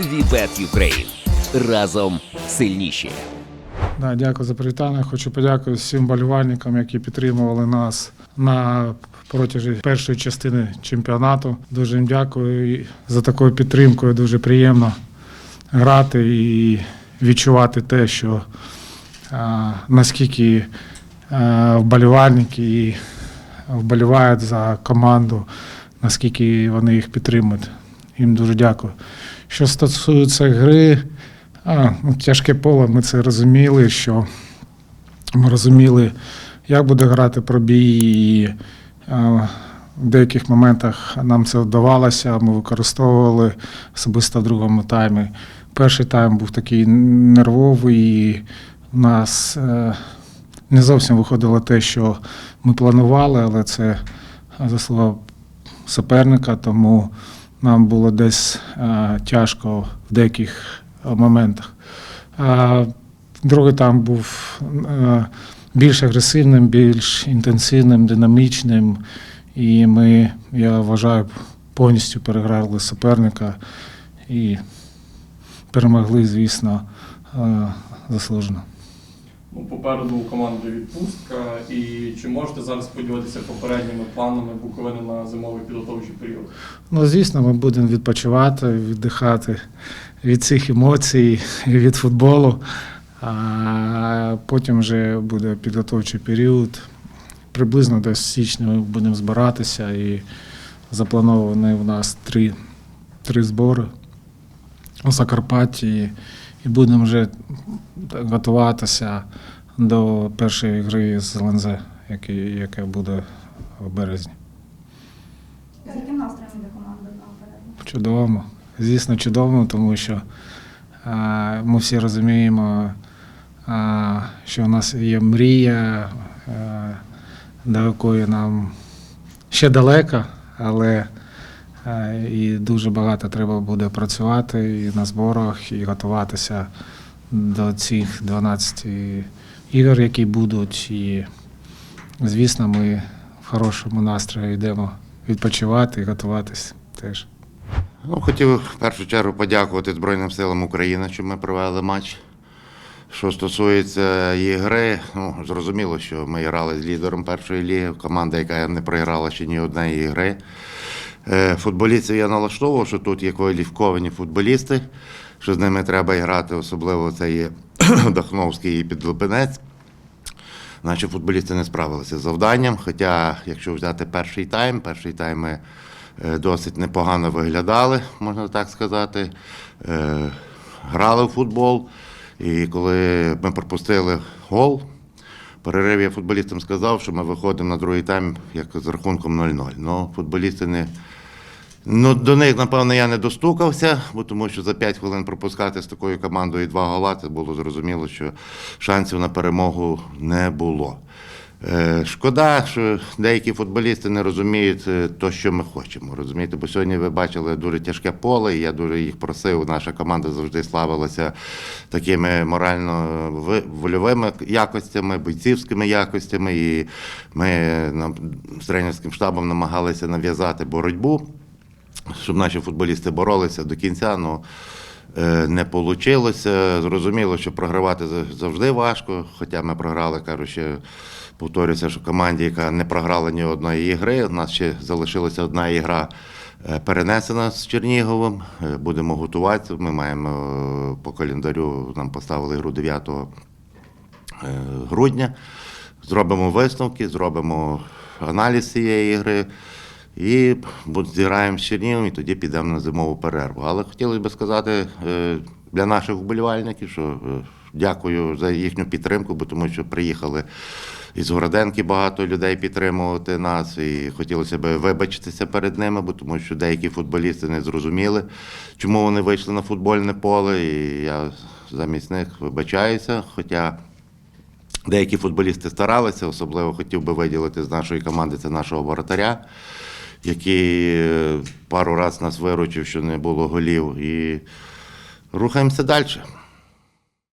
Вібет Юкрейн. Разом сильніші. Да, дякую за привітання. Хочу подякувати всім болівальникам, які підтримували нас на протязі першої частини чемпіонату. Дуже їм дякую за такою підтримкою. Дуже приємно грати і відчувати те, що а, наскільки а, вболівальники вболівають за команду, наскільки вони їх підтримують. Їм дуже дякую. Що стосується гри, а, ну, тяжке поле, ми це розуміли, що ми розуміли, як буде грати пробій, і а, в деяких моментах нам це вдавалося, ми використовували особисто в другому таймі. Перший тайм був такий нервовий, і у нас е, не зовсім виходило те, що ми планували, але це заслуга суперника, тому нам було десь е, тяжко в деяких е, моментах. А другий там був е, більш агресивним, більш інтенсивним, динамічним. І ми, я вважаю, повністю переграли суперника і перемогли, звісно, е, заслужено. Ну, попереду у команди відпустка. І чи можете зараз поділитися попередніми планами Буковини на зимовий підготовчий період? Ну, звісно, ми будемо відпочивати, віддихати від цих емоцій, від футболу. А потім вже буде підготовчий період. Приблизно десь в січні ми будемо збиратися і заплановані у нас три, три збори у Закарпатті. І будемо вже готуватися до першої гри з ЛНЗ, яке буде в березні. З яким настроєм йде команда наперед? Чудово. Звісно, чудово, тому що е, ми всі розуміємо, е, що у нас є мрія, е, до якої нам ще далеко, але і дуже багато треба буде працювати і на зборах, і готуватися до цих 12 ігор, які будуть. І, звісно, ми в хорошому настрої йдемо відпочивати і готуватись теж. Ну, хотів в першу чергу подякувати Збройним силам України, що ми провели матч. Що стосується ігри, ну, зрозуміло, що ми грали з лідером першої ліги, команда, яка не програла ще ні однієї гри. Е, Футболістів я налаштовував, що тут є кваліфіковані футболісти, що з ними треба грати, особливо це є Дахновський і Підлупинець. Наші футболісти не справилися з завданням. Хоча, якщо взяти перший тайм, перший тайм ми е, досить непогано виглядали, можна так сказати. Е, Грали в футбол. І коли ми пропустили гол, перерив я футболістам сказав, що ми виходимо на другий тайм як з рахунком 0-0. Ну, футболісти не. Ну, до них, напевно, я не достукався, бо тому що за 5 хвилин пропускати з такою командою два гола, це було зрозуміло, що шансів на перемогу не було. Е, Шкода, що деякі футболісти не розуміють е, то, що ми хочемо. Розумієте, бо сьогодні ви бачили дуже тяжке поле, і я дуже їх просив. Наша команда завжди славилася такими морально вольовими якостями, бойцівськими якостями. І ми з тренерським штабом намагалися нав'язати боротьбу щоб наші футболісти боролися до кінця. Ну, е, не вийшло. Зрозуміло, що програвати завжди важко. Хоча ми програли, кажу, ще повторюся, що команді, яка не програла ні одної ігри. У нас ще залишилася одна ігра е, перенесена з Черніговим. Е, Будемо готуватися. Ми маємо по календарю, нам поставили гру 9 е, грудня. Зробимо висновки, зробимо аналіз цієї гри. І зіграємо з Чернігом, і тоді підемо на зимову перерву. Але хотілося б сказати е, для наших вболівальників, що е, дякую за їхню підтримку, бо тому що приїхали із Городенки багато людей підтримувати нас. І хотілося б вибачитися перед ними, бо тому що деякі футболісти не зрозуміли, чому вони вийшли на футбольне поле. І я замість них вибачаюся. Хоча Деякі футболісти старалися, особливо хотів би виділити з нашої команди це нашого воротаря, який е, пару раз нас виручив, що не було голів. І рухаємося далі.